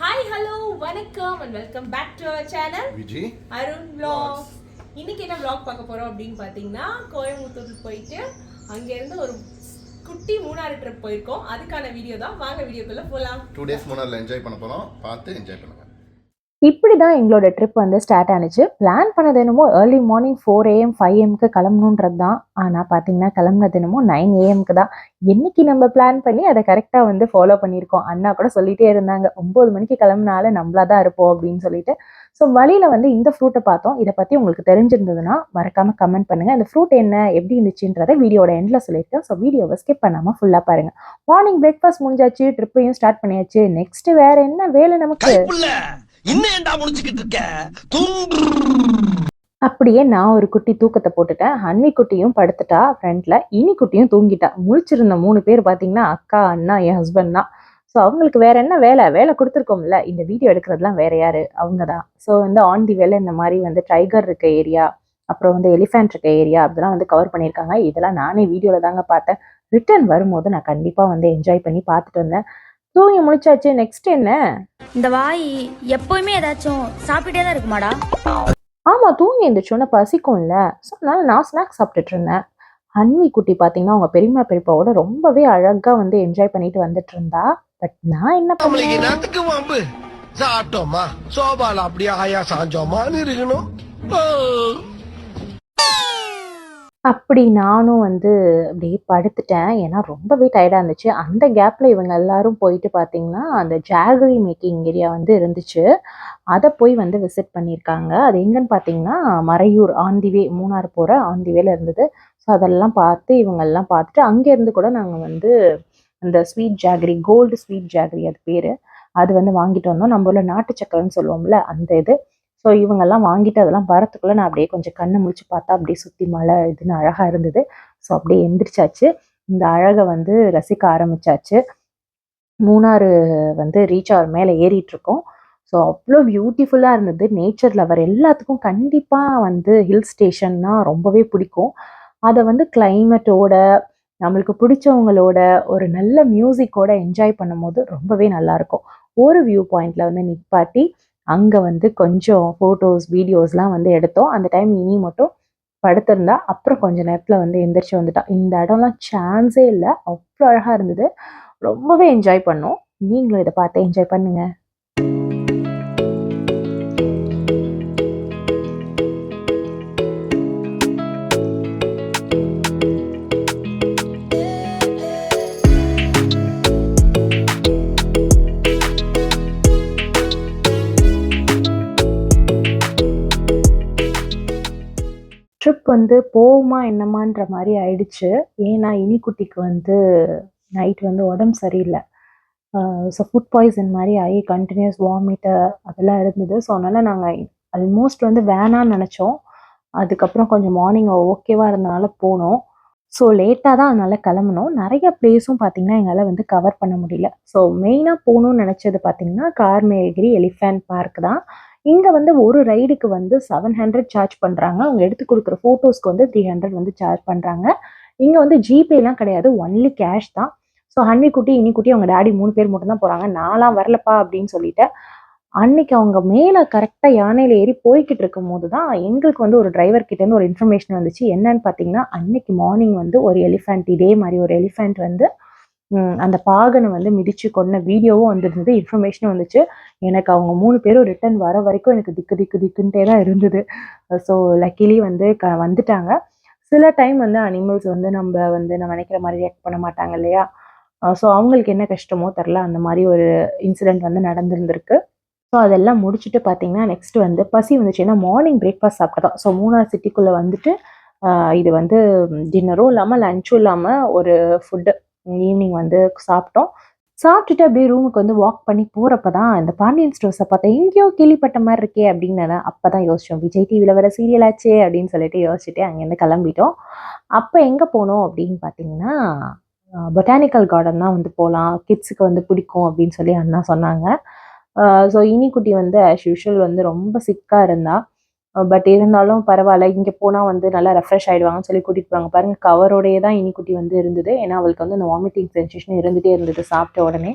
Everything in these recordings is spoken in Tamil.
ஹாய் ஹலோ வணக்கம் and welcome back to our channel Viji. Arun vlogs. இன்னைக்கு என்ன vlog பார்க்க போறோம் அப்படின்னு பார்த்தீங்கன்னா கோயம்புத்தூர் போயிட்டு அங்கேருந்து ஒரு குட்டி மூணாறு ட்ரிப் போயிருக்கோம். அதுக்கான வீடியோ தான். வாங்க வீடியோக்குள்ள போகலாம் டூ டேஸ் மூணாரில் என்ஜாய் பண்ண போகிறோம் பார்த்து என்ஜாய் பண்ணுங்க இப்படி தான் எங்களோட ட்ரிப் வந்து ஸ்டார்ட் ஆனுச்சு. பிளான் பண்ணது என்னமோ early morning four A M five ஏஎம்க்கு கிளம்பணுன்றது தான் ஆனால் பார்த்தீங்கன்னா கிளம்புனது என்னமோ நைன் ஏஎம்க்கு தான். என்னைக்கு நம்ம பிளான் பண்ணி அதை கரெக்டாக வந்து ஃபாலோ பண்ணியிருக்கோம். அண்ணா கூட சொல்லிட்டே இருந்தாங்க. ஒம்பது மணிக்கு கிளம்புனால நம்மளா தான் இருப்போம் அப்படின்னு சொல்லிட்டு. ஸோ வழியில் வந்து இந்த ஃப்ரூட்டை பார்த்தோம். இதை பற்றி உங்களுக்கு தெரிஞ்சிருந்ததுன்னா மறக்காமல் கமெண்ட் பண்ணுங்கள் இந்த ஃப்ரூட் என்ன எப்படி இருந்துச்சுன்றதை வீடியோட எண்டில் சொல்லியிருக்கேன். ஸோ வீடியோவை ஸ்கிப் பண்ணாமல் ஃபுல்லாக பாருங்கள் மார்னிங் பிரேக்ஃபாஸ்ட் முடிஞ்சாச்சு ட்ரிப்பையும் ஸ்டார்ட் பண்ணியாச்சு. நெக்ஸ்ட் வேறு என்ன வேலை நமக்கு? இன்னும் ஏன்டா முடிச்சுக்கிட்டு இருக்க? தூங்கு அப்படியே நான் ஒரு குட்டி தூக்கத்தை போட்டுட்டேன். அன்னி குட்டியும் படுத்துட்டா ஃப்ரண்ட்ல இனி குட்டியும் தூங்கிட்டா. முழிச்சிருந்த மூணு பேர் பார்த்தீங்கன்னா அக்கா அண்ணா என் ஹஸ்பண்ட் தான். ஸோ அவங்களுக்கு வேற என்ன வேலை? வேலை கொடுத்துருக்கோம்ல. இந்த வீடியோ எடுக்கிறதுலாம் வேற யாரு? அவங்க தான். ஸோ வந்து ஆன் தி வேலை இந்த மாதிரி வந்து டைகர் இருக்க ஏரியா அப்புறம் வந்து எலிஃபென்ட் இருக்க ஏரியா அதெல்லாம் வந்து கவர் பண்ணியிருக்காங்க. இதெல்லாம் நானே வீடியோவில் தாங்க பார்த்தேன். ரிட்டர்ன் வரும்போது நான் கண்டிப்பாக வந்து என்ஜாய் பண்ணி பார்த்துட்டு வந்தேன். தூங்கி முழிச்சாச்சு நெக்ஸ்ட் என்ன? இந்த வாய் எப்பவுமே ஏதாச்சும் சாப்பிட்டுட்டே தான் இருக்குமாடா? ஆமாம் தூங்கி எழுந்திரிச்சோன்னே பசிக்கும்ல. ஸோ அதனால நான் ஸ்நாக்ஸ் சாப்பிட்டுட்டு இருந்தேன். ஹன்வி குட்டி பார்த்தீங்கன்னா அவங்க பெரியம்மா பெரியப்பாவோட ரொம்பவே அழகாக வந்து என்ஜாய் பண்ணிட்டு வந்துட்டு இருந்தா. பட் நான் என்ன வம்பு? சாப்பிட்டோமா? சோபால அப்படியே ஆயா சாஞ்சோமான்னு இருக்கணும். அப்படி நானும் வந்து அப்படியே படுத்துட்டேன். ஏன்னா ரொம்பவே டயர்டாக இருந்துச்சு. அந்த கேப்பில் இவங்க எல்லாரும் போயிட்டு பார்த்தீங்கன்னா அந்த ஜாகரி மேக்கிங் ஏரியா வந்து இருந்துச்சு. அதை போய் வந்து விசிட் பண்ணியிருக்காங்க. அது எங்கன்னு பார்த்தீங்கன்னா மறையூர் ஆந்திவே மூணார் போகிற ஆந்திவேல இருந்தது. ஸோ அதெல்லாம் பார்த்து இவங்கெல்லாம் பார்த்துட்டு அங்கேருந்து கூட நாங்கள் வந்து அந்த sweet jaggery gold sweet jaggery அது பேர். அது வந்து வாங்கிட்டு வந்தோம். நம்ம ஊர்ல நாட்டு சக்கரைன்னு சொல்லுவோம்ல அந்த இது. ஸோ இவங்கெல்லாம் வாங்கிட்டு அதெல்லாம் வரத்துக்குள்ளே நான் அப்படியே கொஞ்சம் கண்ணை முழிச்சு பார்த்தா அப்படியே சுற்றி மழை இதுன்னு அழகாக இருந்தது. ஸோ அப்படியே எந்திரிச்சாச்சு. இந்த அழகை வந்து ரசிக்க ஆரம்பிச்சாச்சு. மூணாறு வந்து ரீச் ஆகிற மேலே ஏறிட்டு இருக்கோம் ஸோ அவ்வளோ பியூட்டிஃபுல்லாக இருந்தது. நேச்சர் லவர் எல்லாத்துக்கும் கண்டிப்பாக வந்து ஹில் ஸ்டேஷன்னா ரொம்பவே பிடிக்கும். அதை வந்து கிளைமேட்டோட நம்மளுக்கு பிடிச்சவங்களோட ஒரு நல்ல மியூசிக்கோட என்ஜாய் பண்ணும்போது ரொம்பவே நல்லாயிருக்கும் ஒரு வியூ பாயிண்ட்ல வந்து நிப்பாட்டி அங்கே வந்து கொஞ்சம் ஃபோட்டோஸ் வீடியோஸ்லாம் வந்து எடுத்தோம். அந்த டைம் இனி மட்டும் படுத்திருந்தா அப்புறம் கொஞ்ச நேரத்தில் வந்து எந்திரிச்சு வந்துட்டா. இந்த இடம்லாம் சான்ஸே இல்லை. அவ்வளோ அழகாக இருந்தது. ரொம்பவே என்ஜாய் பண்ணோம். நீங்களும் இதை பார்த்து என்ஜாய் பண்ணுங்கள் வந்து போகுமா என்னமான்ற மாதிரி ஆயிடுச்சு. ஏன்னா இனிக்குட்டிக்கு வந்து நைட் வந்து உடம்பு சரியில்லை. ஸோ ஃபுட் பாய்சன் மாதிரி ஆகி கண்டினியூஸ் வாமிட்டு அதெல்லாம் இருந்தது. ஸோ அதனால் நாங்கள் ஆல்மோஸ்ட் வந்து வேணான்னு நினச்சோம். அதுக்கப்புறம் கொஞ்சம் மார்னிங் ஓகேவாக இருந்தனால போனோம். ஸோ லேட்டாக தான் அதனால் கிளம்புனோம். நிறைய பிளேஸும் பார்த்திங்கன்னா எங்களால் வந்து கவர் பண்ண முடியல. ஸோ மெயினாக போகணும்னு நினச்சது பார்த்திங்கன்னா கார்மேகிரி எலிஃபேண்ட் பார்க் தான். இங்கே வந்து ஒரு ரைடுக்கு வந்து செவன் ஹண்ட்ரட் சார்ஜ் பண்ணுறாங்க அவங்க எடுத்து கொடுக்குற ஃபோட்டோஸ்க்கு வந்து த்ரீ ஹண்ட்ரட் வந்து சார்ஜ் பண்ணுறாங்க இங்கே வந்து ஜிபேலாம் கிடையாது. ஒன்லி கேஷ் தான். ஸோ ஹன்னி குட்டி இனி குட்டி அவங்க டேடி மூணு பேர் மட்டும் தான் போகிறாங்க நான்லாம் வரலப்பா அப்படின்னு சொல்லிட்டு அன்னைக்கு அவங்க மேலே கரெக்டாக யானையில் ஏறி போய்கிட்டு இருக்கும் போது தான் எங்களுக்கு வந்து ஒரு டிரைவர் கிட்டேருந்து ஒரு இன்ஃபர்மேஷன் வந்துச்சு. என்னன்னு பார்த்தீங்கன்னா அன்னைக்கு மார்னிங் வந்து ஒரு எலிஃபென்ட் இதே மாதிரி ஒரு எலிஃபென்ட் வந்து அந்த பாகனை வந்து மிதிச்சு கொன்ன வீடியோவும் வந்திருந்தது இன்ஃபர்மேஷனும் வந்துச்சு. எனக்கு அவங்க மூணு பேரும் ரிட்டர்ன் வர வரைக்கும் எனக்கு திக்கு திக்கு திக்குன்ட்டே தான் இருந்தது. ஸோ லக்கிலி வந்து க வந்துட்டாங்க. சில டைம் வந்து அனிமல்ஸ் வந்து நம்ம வந்து நம்ம நினைக்கிற மாதிரி ரியாக்ட் பண்ண மாட்டாங்க இல்லையா? ஸோ அவங்களுக்கு என்ன கஷ்டமோ தெரில அந்த மாதிரி ஒரு இன்சிடெண்ட் வந்து நடந்திருந்திருக்கு. ஸோ அதெல்லாம் முடிச்சுட்டு பார்த்தீங்கன்னா நெக்ஸ்ட் வந்து பசி வந்துச்சு. ஏன்னா மார்னிங் பிரேக்ஃபாஸ்ட் சாப்பிட்டோம் ஸோ மூணார் சிட்டிக்குள்ளே வந்துட்டு இது வந்து டின்னரும் இல்லாமல் லஞ்சும் இல்லாமல் ஒரு ஃபுட்டு ஈவினிங் வந்து சாப்பிட்டோம். சாப்பிட்டுட்டு அப்படியே ரூமுக்கு வந்து வாக் பண்ணி போகிறப்ப தான் இந்த பாண்டியன் ஸ்டோர்ஸை பார்த்தா எங்கேயோ கேள்விப்பட்ட மாதிரி இருக்கே அப்படின்னு அப்போ தான் யோசிச்சோம் விஜய் டிவியில் வர சீரியல் ஆச்சே அப்படின்னு சொல்லிட்டு யோசிச்சுட்டு அங்கேருந்து கிளம்பிட்டோம். அப்போ எங்கே போனோம் அப்படின்னு பார்த்தீங்கன்னா பொட்டானிக்கல் கார்டன் தான் வந்து போகலாம் கிட்ஸுக்கு வந்து பிடிக்கும் அப்படின்னு சொல்லி அண்ணா சொன்னாங்க. ஸோ இனிக்குட்டி வந்து ஆஸ் யூஷுவல் வந்து ரொம்ப சிக்காக இருந்தால் பட் இருந்தாலும் பரவாயில்ல. இங்கே போனால் வந்து நல்லா ரெஃப்ரெஷ் ஆயிடுவாங்கன்னு சொல்லி கூட்டிகிட்டு போவாங்க பாருங்க கவரோடையே தான் இனிக்குட்டி வந்து இருந்தது. ஏன்னா அவளுக்கு வந்து அந்த வாமிட்டிங் சென்சேஷன் இருந்துகிட்டே இருந்தது சாப்பிட்ட உடனே.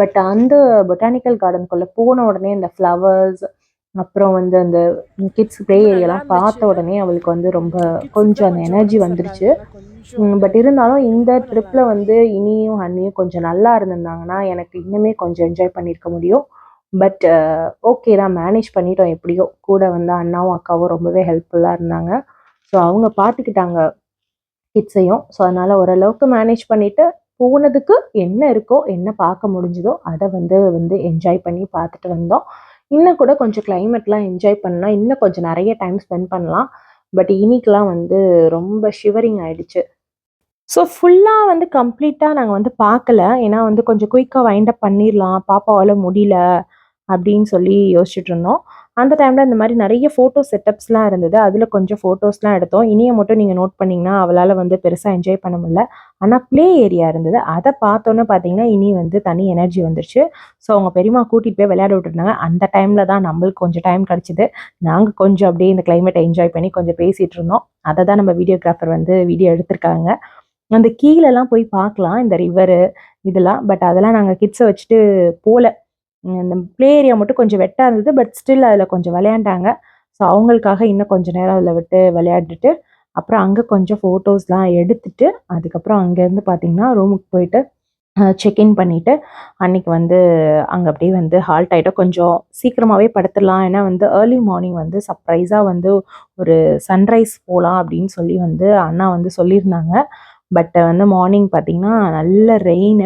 பட் அந்த பொட்டானிக்கல் கார்டனுக்குள்ளே போன உடனே இந்த ஃப்ளவர்ஸ் அப்புறம் வந்து அந்த கிட்ஸ் ப்ளே ஏரியாலாம் பார்த்த உடனே அவளுக்கு வந்து ரொம்ப கொஞ்சம் அந்த எனர்ஜி வந்துருச்சு. பட் இருந்தாலும் இந்த ட்ரிப்பில் வந்து இனியும் ஹன்னியும் கொஞ்சம் நல்லா இருந்திருந்தாங்கன்னா எனக்கு இன்னுமே கொஞ்சம் என்ஜாய் பண்ணியிருக்க முடியும். பட் ஓகே uh, தான் மேனேஜ் பண்ணிட்டோம் எப்படியோ. கூட வந்து அண்ணாவும் அக்காவும் ரொம்பவே ஹெல்ப்ஃபுல்லாக இருந்தாங்க. ஸோ அவங்க பார்த்துக்கிட்டாங்க கிட்ஸையும் ஸோ அதனால் ஓரளவுக்கு மேனேஜ் பண்ணிவிட்டு போனதுக்கு என்ன இருக்கோ என்ன பார்க்க முடிஞ்சுதோ அதை வந்து வந்து என்ஜாய் பண்ணி பார்த்துட்டு வந்தோம். இன்னும் கூட கொஞ்சம் கிளைமேட்லாம் என்ஜாய் பண்ணால் இன்னும் கொஞ்சம் நிறைய டைம் ஸ்பெண்ட் பண்ணலாம். பட் இன்னைக்கெலாம் வந்து ரொம்ப ஷிவரிங் ஆயிடுச்சு. ஸோ ஃபுல்லாக வந்து கம்ப்ளீட்டாக நாங்கள் வந்து பார்க்கல. ஏன்னா வந்து கொஞ்சம் குயிக்காக வைண்ட் அப் பண்ணிடலாம். பாப்பாவால் முடியல. அப்படின்னு சொல்லி யோசிச்சுட்டு இருந்தோம் அந்த டைமில் இந்த மாதிரி நிறைய ஃபோட்டோ செட்டப்ஸ்லாம் இருந்தது. அதில் கொஞ்சம் ஃபோட்டோஸ்லாம் எடுத்தோம். இனியை மட்டும் நீங்கள் நோட் பண்ணிங்கன்னா அவளால் வந்து பெருசாக என்ஜாய் பண்ண முடியல. ஆனால் ப்ளே ஏரியா இருந்தது. அதை பார்த்தோன்னே பார்த்தீங்கன்னா இனி வந்து தனி எனர்ஜி வந்துருச்சு. ஸோ அவங்க பெரியம்மா கூட்டிகிட்டு போய் விளையாட விட்டுருந்தாங்க. அந்த டைமில் தான் நம்மளுக்கு கொஞ்சம் டைம் கிடச்சிது. நாங்கள் கொஞ்சம் அப்படியே இந்த கிளைமேட்டை என்ஜாய் பண்ணி கொஞ்சம் பேசிகிட்டு இருந்தோம் அதை தான் நம்ம வீடியோகிராஃபர் வந்து வீடியோ எடுத்திருக்காங்க. அந்த கீழெல்லாம் போய் பார்க்கலாம். இந்த ரிவரு இதெல்லாம். பட் அதெல்லாம் நாங்கள் கிட்ஸை வச்சுட்டு போகல இந்த ப்ளே ஏரியா மட்டும் கொஞ்சம் வெட்டாக இருந்தது பட் ஸ்டில் அதில் கொஞ்சம் விளையாண்டாங்க. ஸோ அவங்களுக்காக இன்னும் கொஞ்சம் நேரம் அதில் விட்டு விளையாடிட்டு அப்புறம் அங்கே கொஞ்சம் ஃபோட்டோஸ்லாம் எடுத்துட்டு அதுக்கப்புறம் அங்கேருந்து பார்த்திங்கன்னா ரூமுக்கு போயிட்டு செக்இன் பண்ணிவிட்டு அன்றைக்கி வந்து அங்கே அப்படியே வந்து ஹால்ட் ஆகிட்டோம் கொஞ்சம் சீக்கிரமாகவே படுத்துடலாம். ஏன்னா வந்து ஏர்லி மார்னிங் வந்து சர்ப்ரைஸாக வந்து ஒரு சன்ரைஸ் போகலாம் அப்படின்னு சொல்லி வந்து அண்ணா வந்து சொல்லியிருந்தாங்க. பட் வந்து மார்னிங் பார்த்தீங்கன்னா நல்ல ரெயின்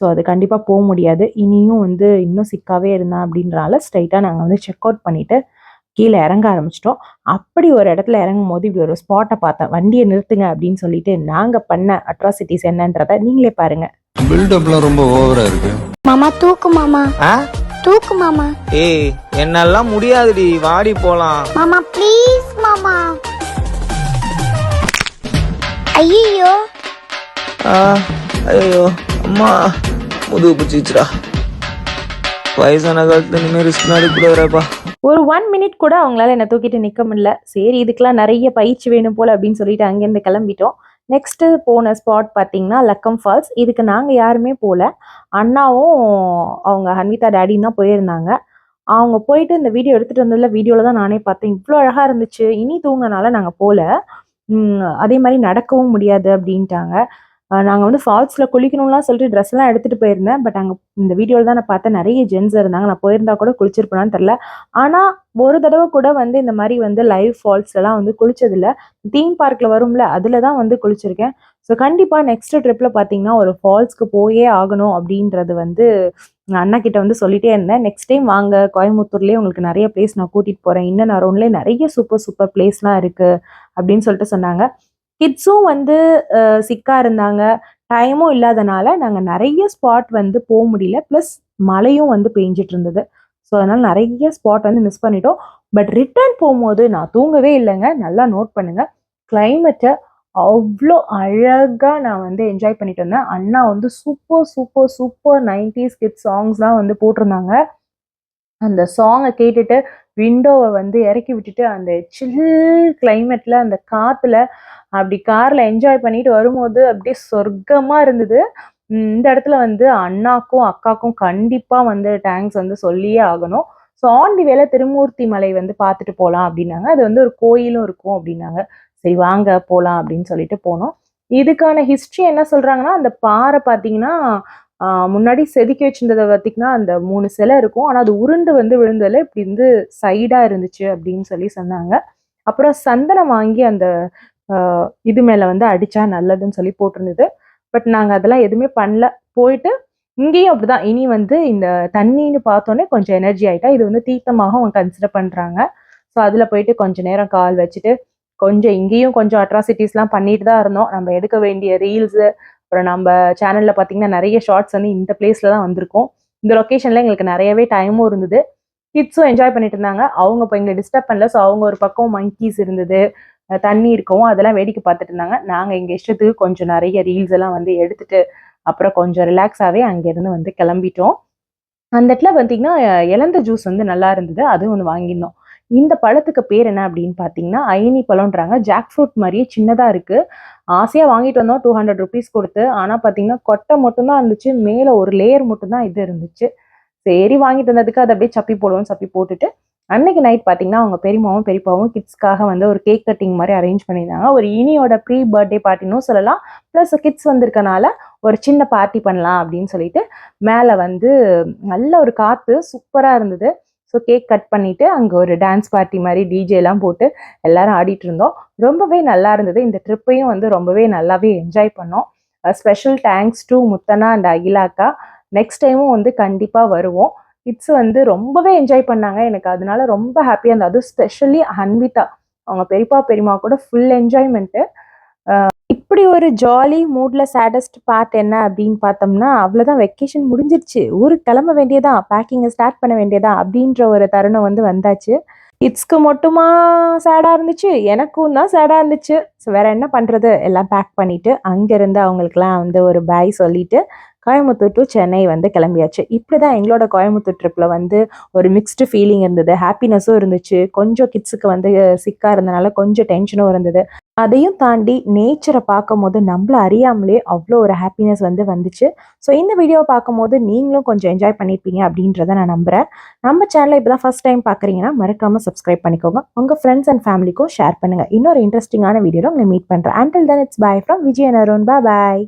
ஸோ அது கண்டிப்பாக போக முடியாது. இனியும் வந்து இன்னும் சிக்காவே இருந்தான் அப்படின்றனால ஸ்ட்ரைட்டாக நாங்கள் வந்து செக் அவுட் பண்ணிவிட்டு கீழே இறங்க ஆரம்பிச்சிட்டோம். அப்படி ஒரு இடத்துல இறங்கும் போது இப்படி ஒரு ஸ்பாட்டை பார்த்தேன். வண்டியை நிறுத்துங்க அப்படின்னு சொல்லிட்டு நாங்கள் பண்ண அட்ராசிட்டிஸ் என்னன்றதை நீங்களே பாருங்கள் பில்டப்லாம் ரொம்ப ஓவரா இருக்கு. மாமா தூக்கு மாமா. ஆ? தூக்கு மாமா. ஏய் என்னாலாம் முடியாதுடி. வாடி போலாம். மாமா ப்ளீஸ் மாமா. ஐயோ ஆ ஐயோ அம்மா முதுகு பிடிச்சிச்சுடா வயசான காலத்துல இனிமேல் ரிஸ்க் எடுக்கூடாதுப்பா ஒரு ஒன் மினிட் கூட அவங்களால என்னை தூக்கிட்டு நிற்க முடியல. சரி இதுக்கெல்லாம் நிறைய பயிற்சி வேணும் போல் அப்படின்னு சொல்லிட்டு அங்கேருந்து கிளம்பிட்டோம். நெக்ஸ்ட்டு போன ஸ்பாட் பார்த்தீங்கன்னா லக்கம் ஃபால்ஸ் இதுக்கு நாங்கள் யாருமே போகல அண்ணாவும் அவங்க ஹன்விதா டேடியும் தான் போயிருந்தாங்க. அவங்க போயிட்டு இந்த வீடியோ எடுத்துகிட்டு வந்ததில் வீடியோவில் தான் நானே பார்த்தேன். இவ்வளோ அழகாக இருந்துச்சு. இனி தூங்கினால நாங்கள் போகல அதே மாதிரி நடக்கவும் முடியாது அப்படின்ட்டாங்க. நாங்கள் வந்து ஃபால்ஸில் குளிக்கணும்லாம் சொல்லிட்டு ட்ரெஸ் எல்லாம் எடுத்துகிட்டு போயிருந்தேன். பட் அங்கே இந்த வீடியோவில் தான் நான் பார்த்தேன். நிறைய ஜென்ஸ் இருந்தாங்க. நான் போயிருந்தா கூட குளிச்சிருப்பேனான்னு தெரில ஆனால் ஒரு தடவை கூட வந்து இந்த மாதிரி வந்து லைவ் ஃபால்ஸ்லலாம் வந்து குளிச்சதில்ல. தீம் பார்க்கில் வரும்ல அதில் தான் வந்து குளிச்சிருக்கேன். ஸோ கண்டிப்பாக நெக்ஸ்ட் ட்ரிப்பில் பார்த்தீங்கன்னா ஒரு ஃபால்ஸ்க்கு போயே ஆகணும் அப்படின்றது வந்து நான் அண்ணா கிட்ட வந்து சொல்லிட்டே இருந்தேன். நெக்ஸ்ட் டைம் வாங்க கோயம்புத்தூர்லேயே உங்களுக்கு நிறைய பிளேஸ் நான் கூட்டிகிட்டு போகிறேன் இன்னும் அரௌண்ட்லேயே நிறைய சூப்பர் சூப்பர் பிளேஸ்லாம் இருக்குது அப்படின்னு சொல்லிட்டு சொன்னாங்க. கிட்ஸும் வந்து சிக்காக இருந்தாங்க. டைமும் இல்லாதனால நாங்கள் நிறைய ஸ்பாட் வந்து போக முடியல. ப்ளஸ் மழையும் வந்து பெஞ்சிட்டு இருந்தது. ஸோ அதனால் நிறைய ஸ்பாட் வந்து மிஸ் பண்ணிட்டோம். பட் ரிட்டர்ன் போகும்போது நான் தூங்கவே இல்லைங்க. நல்லா நோட் பண்ணுங்கள் கிளைமேட்டை அவ்வளோ அழகாக நான் வந்து என்ஜாய் பண்ணிட்டு இருந்தேன். அண்ணா வந்து super super super nineties kid சாங்ஸ்லாம் வந்து போட்டிருந்தாங்க. அந்த சாங்கை கேட்டுட்டு விண்டோவை வந்து இறக்கி விட்டுட்டு அந்த சில் கிளைமேட்டில் அந்த காற்றுல அப்படி காரில் என்ஜாய் பண்ணிட்டு வரும்போது அப்படியே சொர்க்கமாக இருந்தது. இந்த இடத்துல வந்து அண்ணாக்கும் அக்காக்கும் கண்டிப்பாக வந்து தேங்க்ஸ் வந்து சொல்லியே ஆகணும். ஸோ ஆன் தி வேலை திருமூர்த்தி மலை வந்து பார்த்துட்டு போகலாம் அப்படின்னாங்க. அது வந்து ஒரு கோயிலும் இருக்கும் அப்படின்னாங்க. சரி வாங்க போகலாம் அப்படின்னு சொல்லிட்டு போனோம். இதுக்கான ஹிஸ்ட்ரி என்ன சொல்கிறாங்கன்னா அந்த பாறை பார்த்தீங்கன்னா முன்னாடி செதுக்கி வச்சிருந்ததை பார்த்தீங்கன்னா அந்த மூணு சிலை இருக்கும். ஆனால் அது உருண்டு வந்து விழுந்ததில் இப்படி வந்து சைடாக இருந்துச்சு அப்படின்னு சொல்லி சொன்னாங்க. அப்புறம் சந்தனம் வாங்கி அந்த இது மேலே வந்து அடித்தா நல்லதுன்னு சொல்லி போட்டிருந்தது. பட் நாங்கள் அதெல்லாம் எதுவுமே பண்ணல. போயிட்டு இங்கேயும் அப்படிதான். இனி வந்து இந்த தண்ணின்னு பார்த்தோன்னே கொஞ்சம் எனர்ஜி ஆகிட்டா இது வந்து தீர்த்தமாக அவங்க கன்சிடர் பண்ணுறாங்க ஸோ அதில் போயிட்டு கொஞ்ச நேரம் கால் வச்சுட்டு கொஞ்சம் இங்கேயும் கொஞ்சம் அட்ராசிட்டிஸ்லாம் பண்ணிட்டு தான் இருந்தோம். நம்ம எடுக்க வேண்டிய ரீல்ஸு அப்புறம் நம்ம சேனலில் பார்த்தீங்கன்னா நிறைய ஷார்ட்ஸ் வந்து இந்த பிளேஸில் தான் வந்திருக்கோம். இந்த லொக்கேஷனில் எங்களுக்கு நிறையவே டைமும் இருந்தது. கிட்ஸும் என்ஜாய் பண்ணிட்டு இருந்தாங்க. அவங்க இப்போ எங்களை டிஸ்டர்ப் பண்ணல. ஸோ அவங்க ஒரு பக்கம் மங்கீஸ் இருந்தது. தண்ணி இருக்கவும் அதெல்லாம் வேடிக்கை பார்த்துட்டு இருந்தாங்க. நாங்கள் எங்கள் இஷ்டத்துக்கு கொஞ்சம் நிறைய ரீல்ஸ் எல்லாம் வந்து எடுத்துட்டு அப்புறம் கொஞ்சம் ரிலாக்ஸாகவே அங்கேருந்து வந்து கிளம்பிட்டோம். அந்த இடத்துல பார்த்தீங்கன்னா இலந்த ஜூஸ் வந்து நல்லா இருந்தது. அதுவும் வந்து வாங்கியிருந்தோம். இந்த பழத்துக்கு பேர் என்ன அப்படின்னு பார்த்தீங்கன்னா அயனி பழம்ன்றாங்க. ஜாக் ஃப்ரூட் மாதிரியே சின்னதாக இருக்குது ஆசையாக வாங்கிட்டு வந்தோம். டூ ஹண்ட்ரட் ருபீஸ் கொடுத்து. ஆனால் பார்த்தீங்கன்னா கொட்டை மட்டும்தான் இருந்துச்சு. மேலே ஒரு லேயர் மட்டும்தான் இது இருந்துச்சு. சரி வாங்கிட்டு வந்ததுக்கு அதை அப்படியே சப்பி போடுவோம் சப்பி போட்டுட்டு அன்னைக்கு நைட் பார்த்தீங்கன்னா அவங்க பெரியமாவும் பெரியப்பாவும் கிட்ஸ்க்காக வந்து ஒரு கேக் கட்டிங் மாதிரி அரேஞ்ச் பண்ணியிருந்தாங்க. ஒரு இனியோட ப்ரீ பர்த்டே பார்ட்டினும் சொல்லலாம். ப்ளஸ் கிட்ஸ் வந்திருக்கனால ஒரு சின்ன பார்ட்டி பண்ணலாம் அப்படின்னு சொல்லிட்டு மேலே வந்து நல்ல ஒரு காற்று சூப்பராக இருந்தது. ஸோ கேக் கட் பண்ணிவிட்டு அங்கே ஒரு டான்ஸ் பார்ட்டி மாதிரி டிஜேலாம் போட்டு எல்லாரும் ஆடிட்டு இருந்தோம். ரொம்பவே நல்லா இருந்தது. இந்த ட்ரிப்பையும் வந்து ரொம்பவே நல்லாவே என்ஜாய் பண்ணோம். Special thanks to Muthanna and அகிலாக்கா. Next டைமும் வந்து கண்டிப்பாக வருவோம். கிட்ஸ் வந்து ரொம்பவே என்ஜாய் பண்ணாங்க எனக்கு. அதனால ரொம்ப ஹாப்பியாக இருந்தது அதுவும் ஸ்பெஷலி அன்விதா. அவங்க பெரியப்பா பெரியம்மா கூட ஃபுல் என்ஜாய்மெண்ட்டு இப்படி ஒரு ஜாலி மூடில் சேடஸ்ட் பார்ட் என்ன அப்படின்னு பார்த்தோம்னா அவ்வளோதான் வெக்கேஷன் முடிஞ்சிருச்சு. ஊருக்கு கிளம்ப வேண்டியதா பேக்கிங்கை ஸ்டார்ட் பண்ண வேண்டியதா அப்படின்ற ஒரு தருணம் வந்து வந்தாச்சு. கிட்ஸ்க்கு மட்டுமா சேடாக இருந்துச்சு? எனக்கும் தான் சேடாக இருந்துச்சு. ஸோ வேறு என்ன பண்ணுறது எல்லாம் பேக் பண்ணிவிட்டு அங்கேருந்து அவங்களுக்குலாம் வந்து ஒரு பாய் சொல்லிவிட்டு கோயம்புத்தூர் டு சென்னை வந்து கிளம்பியாச்சு. இப்படி தான் எங்களோட கோயம்புத்தூர் ட்ரிப்பில் வந்து ஒரு மிக்ஸ்டு ஃபீலிங் இருந்தது. ஹாப்பினஸும் இருந்துச்சு. கொஞ்சம் கிட்ஸுக்கு வந்து சிக்காக இருந்தனால கொஞ்சம் டென்ஷனும் இருந்தது. அதையும் தாண்டி நேச்சரை பார்க்கும் போது நம்மள அறியாமலே அவ்வளோ ஒரு ஹாப்பினஸ் வந்து வந்துச்சு. ஸோ இந்த வீடியோவை பார்க்கும்போது நீங்களும் கொஞ்சம் என்ஜாய் பண்ணியிருப்பீங்க அப்படின்றத நான் நம்புகிறேன் நம்ம சேனலை இப்போ தான் ஃபஸ்ட் டைம் பார்க்குறீங்கன்னா மறக்காமல் சப்ஸ்கிரைப் பண்ணிக்கோங்க. உங்கள் ஃப்ரெண்ட்ஸ் அண்ட் ஃபேமிலிக்கும் ஷேர் பண்ணுங்கள் இன்னொரு இன்ட்ரெஸ்டிங்கான வீடியோவில் உங்களை மீட் பண்ணுறேன் until then it's bye from Vijay Arun bye